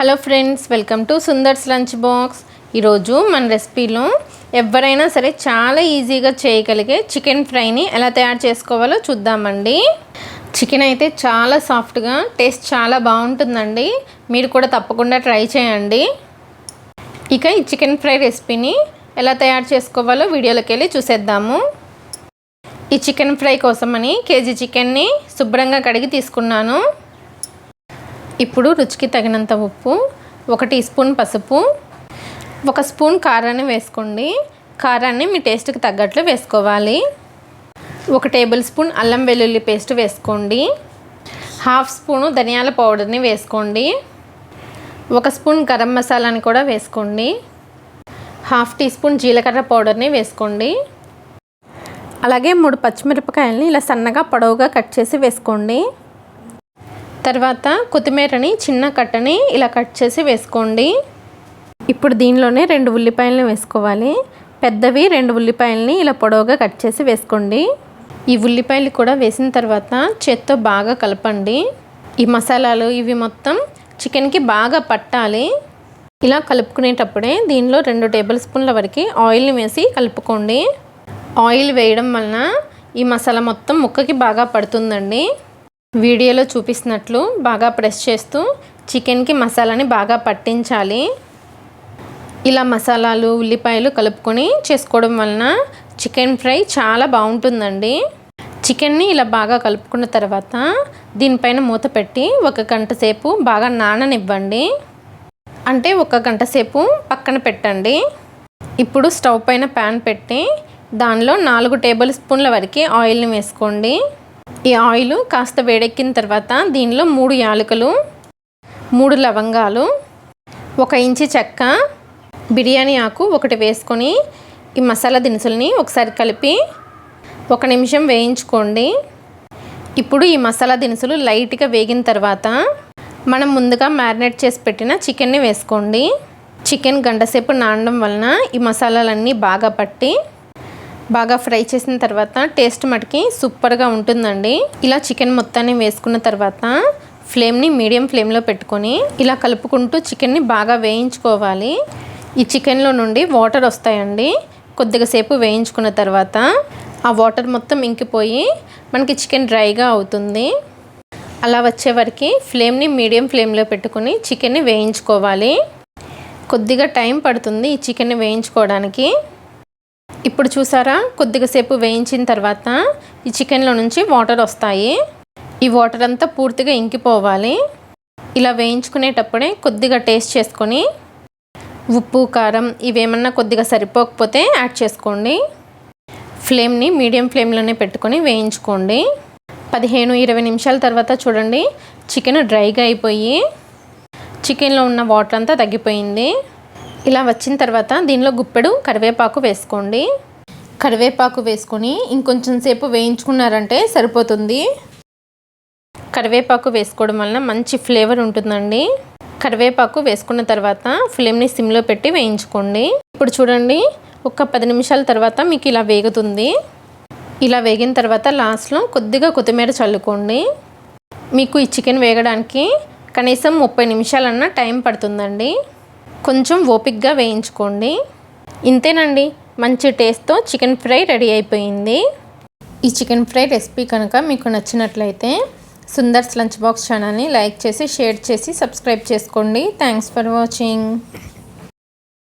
Hello friends welcome to Sundar's lunch box ఈరోజు మన రెసిపీలో ఎవరైనా సరే చాలా ఈజీగా చేయగలిగే చికెన్ ఫ్రైని ఎలా తయారు చేసుకోవాలో చూద్దామండి. చికెన్ అయితే చాలా సాఫ్ట్గా టేస్ట్ చాలా బాగుంటుందండి. మీరు కూడా తప్పకుండా ట్రై చేయండి. ఇక ఈ చికెన్ ఫ్రై రెసిపీని ఎలా తయారు చేసుకోవాలో వీడియోలోకి వెళ్ళి చూసేద్దాము. ఈ చికెన్ ఫ్రై కోసమని కేజీ చికెన్ని శుభ్రంగా కడిగి తీసుకున్నాను. ఇప్పుడు రుచికి తగినంత ఉప్పు ఒక టీ స్పూన్ పసుపు ఒక స్పూన్ కారాన్ని వేసుకోండి. కారాన్ని మీ టేస్ట్కి తగ్గట్లు వేసుకోవాలి. ఒక టేబుల్ స్పూన్ అల్లం వెల్లుల్లి పేస్ట్ వేసుకోండి. హాఫ్ స్పూను ధనియాల పౌడర్ని వేసుకోండి. ఒక స్పూన్ గరం మసాలాని కూడా వేసుకోండి. హాఫ్ టీ స్పూన్ జీలకర్ర పౌడర్ని వేసుకోండి. అలాగే మూడు పచ్చిమిరపకాయలని ఇలా సన్నగా పొడవుగా కట్ చేసి వేసుకోండి. తర్వాత కొత్తిమీరని చిన్న కట్టని ఇలా కట్ చేసి వేసుకోండి. ఇప్పుడు దీనిలోనే రెండు ఉల్లిపాయలని వేసుకోవాలి. పెద్దవి రెండు ఉల్లిపాయలని ఇలా పొడవుగా కట్ చేసి వేసుకోండి. ఈ ఉల్లిపాయలు కూడా వేసిన తర్వాత చేత్తో బాగా కలపండి. ఈ మసాలాలు ఇవి మొత్తం చికెన్కి బాగా పట్టాలి. ఇలా కలుపుకునేటప్పుడే దీనిలో రెండు టేబుల్ స్పూన్ల వరకు ఆయిల్ని వేసి కలుపుకోండి. ఆయిల్ వేయడం వలన ఈ మసాలా మొత్తం ముక్కకి బాగా పడుతుందండి. వీడియోలో చూపిస్తున్నట్లు బాగా ప్రెస్ చేస్తూ చికెన్కి మసాలాని బాగా పట్టించాలి. ఇలా మసాలాలు ఉల్లిపాయలు కలుపుకొని చేసుకోవడం వలన చికెన్ ఫ్రై చాలా బాగుంటుందండి. చికెన్ని ఇలా బాగా కలుపుకున్న తర్వాత దీనిపైన మూత పెట్టి ఒక గంట సేపు బాగా నాననివ్వండి. అంటే ఒక గంట సేపు పక్కన పెట్టండి. ఇప్పుడు స్టవ్ పైన ప్యాన్ పెట్టి దానిలో నాలుగు టేబుల్ స్పూన్ల వరకు ఆయిల్ని వేసుకోండి. ఈ ఆయిల్ కాస్త వేడెక్కిన తర్వాత దీనిలో మూడు యాలకులు మూడు లవంగాలు ఒక ఇంచి చెక్క బిర్యానీ ఆకు ఒకటి వేసుకొని ఈ మసాలా దినుసుల్ని ఒకసారి కలిపి ఒక నిమిషం వేయించుకోండి. ఇప్పుడు ఈ మసాలా దినుసులు లైట్గా వేగిన తర్వాత మనం ముందుగా మ్యారినేట్ చేసి పెట్టిన చికెన్ని వేసుకోండి. చికెన్ గంటసేపు నానడం వలన ఈ మసాలాలన్నీ బాగా పట్టి బాగా ఫ్రై చేసిన తర్వాత టేస్ట్ మటుకి సూపర్గా ఉంటుందండి. ఇలా చికెన్ మొత్తాన్ని వేసుకున్న తర్వాత ఫ్లేమ్ని మీడియం ఫ్లేమ్లో పెట్టుకొని ఇలా కలుపుకుంటూ చికెన్ని బాగా వేయించుకోవాలి. ఈ చికెన్లో నుండి వాటర్ వస్తాయండి. కొద్దిగా సేపు వేయించుకున్న తర్వాత ఆ వాటర్ మొత్తం ఇంకిపోయి మనకి చికెన్ డ్రైగా అవుతుంది. అలా వచ్చే వరకు ఫ్లేమ్ని మీడియం ఫ్లేమ్లో పెట్టుకొని చికెన్ని వేయించుకోవాలి. కొద్దిగా టైం పడుతుంది ఈ చికెన్ని వేయించుకోవడానికి. ఇప్పుడు చూసారా? కొద్దిగా సేపు వేయించిన తర్వాత ఈ చికెన్లో నుంచి వాటర్ వస్తాయి. ఈ వాటర్ అంతా పూర్తిగా ఇంకిపోవాలి. ఇలా వేయించుకునేటప్పుడే కొద్దిగా టేస్ట్ చేసుకొని ఉప్పు కారం ఇవేమన్నా కొద్దిగా సరిపోకపోతే యాడ్ చేసుకోండి. ఫ్లేమ్ని మీడియం ఫ్లేమ్లోనే పెట్టుకొని వేయించుకోండి. పదిహేను ఇరవై నిమిషాల తర్వాత చూడండి చికెన్ డ్రైగా అయిపోయి చికెన్లో ఉన్న వాటర్ అంతా తగ్గిపోయింది. ఇలా వచ్చిన తర్వాత దీనిలో గుప్పెడు కరివేపాకు వేసుకోండి. కరివేపాకు వేసుకొని ఇంకొంచెం సేపు వేయించుకున్నారంటే సరిపోతుంది. కరివేపాకు వేసుకోవడం వలన మంచి ఫ్లేవర్ ఉంటుందండి. కరివేపాకు వేసుకున్న తర్వాత ఫ్లేమ్ని సిమ్లో పెట్టి వేయించుకోండి. ఇప్పుడు చూడండి ఒక పది నిమిషాల తర్వాత మీకు ఇలా వేగుతుంది. ఇలా వేగిన తర్వాత లాస్ట్లో కొద్దిగా కొత్తిమీర చల్లుకోండి. మీకు ఈ చికెన్ వేగడానికి కనీసం ముప్పై నిమిషాలన్నా టైం పడుతుందండి. కొంచెం ఓపిక్గా వేయించుకోండి. ఇంతేనండి మంచి టేస్ట్తో చికెన్ ఫ్రై రెడీ అయిపోయింది. ఈ చికెన్ ఫ్రై రెసిపీ కనుక మీకు నచ్చినట్లయితే సుందర్స్ లంచ్ బాక్స్ ఛానల్ని లైక్ చేసి షేర్ చేసి సబ్స్క్రైబ్ చేసుకోండి. Thanks for watching.